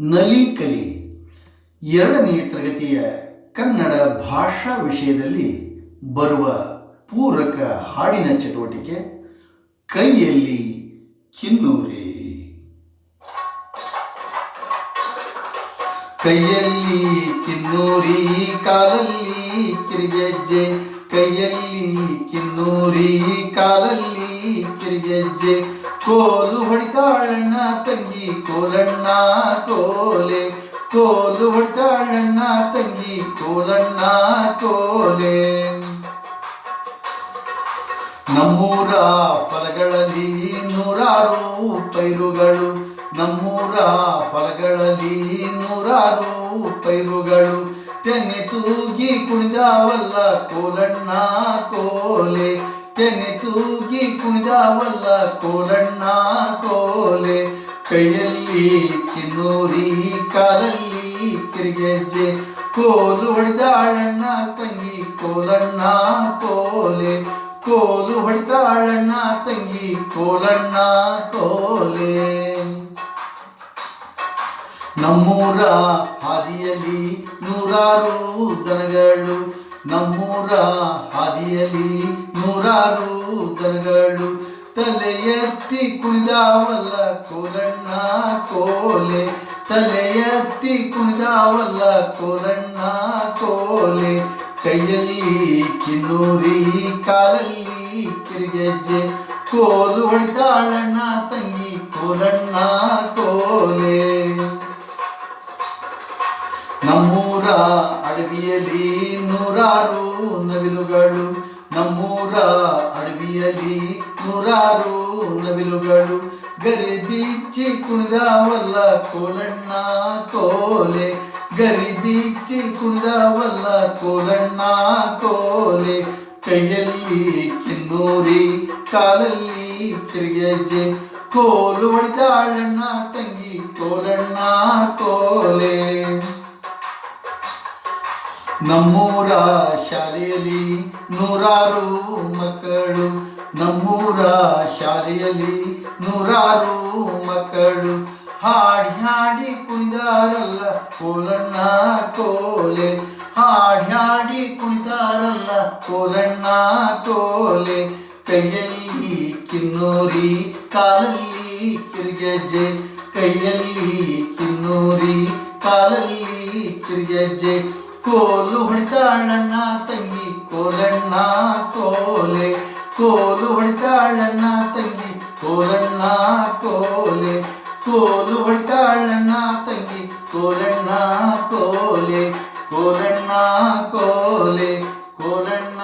ನಲಿಕಲಿ ಎರಡನೆಯ ತರಗತಿಯ ಕನ್ನಡ ಭಾಷಾ ವಿಷಯದಲ್ಲಿ ಬರುವ ಪೂರಕ ಹಾಡಿನ ಚಟುವಟಿಕೆ, ಕೈಯಲ್ಲಿ ಕಿನ್ನೂರಿ. ಕೈಯಲ್ಲಿ ಕಿನ್ನೂರಿ, ಕಾಲಲ್ಲಿ ಕಿರಿಗೆಜ್ಜೆ. ಕೈಯಲ್ಲಿ ಕಿನ್ನೂರಿ, ಕಾಲಲ್ಲಿ ಕಿರಿಗೆಜ್ಜೆ. ಕೋಲು ಹೊಡಿತಾಳಣ್ಣ ಕೋಲಣ್ಣ ಕೋಲೆ ಕೋಲು ಹೊಡ್ತಾಳಣ್ಣ ತಂಗಿ ಕೋಲಣ್ಣ ಕೋಲೆ ನಮ್ಮೂರ ಫಲಗಳಲ್ಲಿ ನೂರಾರು ಪೈರುಗಳು. ನಮ್ಮೂರ ಫಲಗಳಲ್ಲಿ ನೂರಾರು ಪೈರುಗಳು. ತೆನೆ ತೂಗಿ ಕುಣಿದಾವಲ್ಲ ಕೋಲಣ್ಣ ಕೋಲೆ ತೆನೆ ತೂಗಿ ಕುಣಿದಾವಲ್ಲ ಕೋಲಣ್ಣ ಕೋಲೆ ಕೈಯಲ್ಲಿ ಕಿನ್ನೂರಿ ಕಾಲಲ್ಲಿ ಕಿರಿಗೆಜ್ಜೆ ಕೋಲು ಹೊಡೆದಾಳಣ್ಣ, ತಂಗಿ ಕೋಲಣ್ಣ, ಕೋಲೆ. ಕೋಲು ಹೊಡೆದಾಳಣ್ಣ, ತಂಗಿ ಕೋಲಣ್ಣ, ಕೋಲೆ. ನಮ್ಮೂರ ಹಾದಿಯಲ್ಲಿ ನೂರಾರು ದನಗಳು. ನಮ್ಮೂರ ಹಾದಿಯಲ್ಲಿ ನೂರಾರು ದನಗಳು. ತಲೆ ಎತ್ತಿ ಕುಣಿದಾವಲ್ಲ ಕೋಲಣ್ಣ ಕೋಲೆ ತಲೆ ಎತ್ತಿ ಕುಣಿದಾವಲ್ಲ ಕೋಲಣ್ಣ ಕೋಲೆ ಕೈಯಲ್ಲಿ ಕಿನ್ನೂರಿ ಕಾಲಲ್ಲಿ ಕಿರಿಗೆಜ್ಜೆ ಕೋಲು ಹೊಡಿತಾಳಣ್ಣ ತಂಗಿ ಕೋಲಣ್ಣ ಕೋಲೆ ನಮ್ಮೂರ ಅಡವಿಯಲ್ಲಿ ನೂರಾರು ನವಿಲುಗಳು ನಮ್ಮೂರ ಅಡವಿಯಲ್ಲಿ ನೂರಾರು ನವಿಲುಗಳು ಗರಿ ಬೀಚಿ ಕುಣಿದಾವಲ್ಲ ಕೋಲಣ್ಣ ಕೋಲೆ. ಗರಿ ಬೀಚಿ ಕುಣಿದಾವಲ್ಲ ಕೋಲಣ್ಣ ಕೋಲೆ. ಕೈಯಲ್ಲಿ ಕಿನ್ನೂರಿ, ಕಾಲಲ್ಲಿ ತಿರುಗೆಜ್ಜೆ ಕೋಲು ಹೊಡಿದಾಳಣ್ಣ ತಂಗಿ ಕೋಲಣ್ಣ ಕೋಲೆ. ನಮ್ಮೂರ ಶಾಲೆಯಲ್ಲಿ ನೂರಾರು ಮಕ್ಕಳು. ನಮ್ಮೂರ ಶಾಲೆಯಲ್ಲಿ ನೂರಾರು ಮಕ್ಕಳು ಹಾಡಿ ಹಾಡಿ ಕುಣಿದಾರಲ್ಲ ಕೋಲಣ್ಣ ಕೋಲೆ ಹಾಡಿ ಹಾಡಿ ಕುಣಿದಾರಲ್ಲ ಕೋಲಣ್ಣ ಕೋಲೆ ಕೈಯಲ್ಲಿ ಕಿನ್ನೂರಿ ಕಾಲಲ್ಲಿ ಕಿರಿಗೆಜ್ಜೆ ಕೈಯಲ್ಲಿ ಕಿನ್ನೂರಿ ಕಾಲಲ್ಲಿ ಕಿರಿಗೆಜ್ಜೆ ಕೋಲು ಹೊಡಿತಾಳಣ್ಣ ತಂಗಿ ಕೋಲಣ್ಣ ಕೋಲೆ ಕೋಲು ಹೊಡಿತಾಳಣ್ಣ ತಂಗಿ ಕೋಲಣ್ಣ ಕೋಲೆ ಕೋಲು ಹೊಡಿತಾಳಣ್ಣ ತಂಗಿ ಕೋಲಣ್ಣ ಕೋಲೆ ಕೋಲಣ್ಣ ಕೋಲೆ ಕೋಲಣ್ಣ ಕೋಲೆ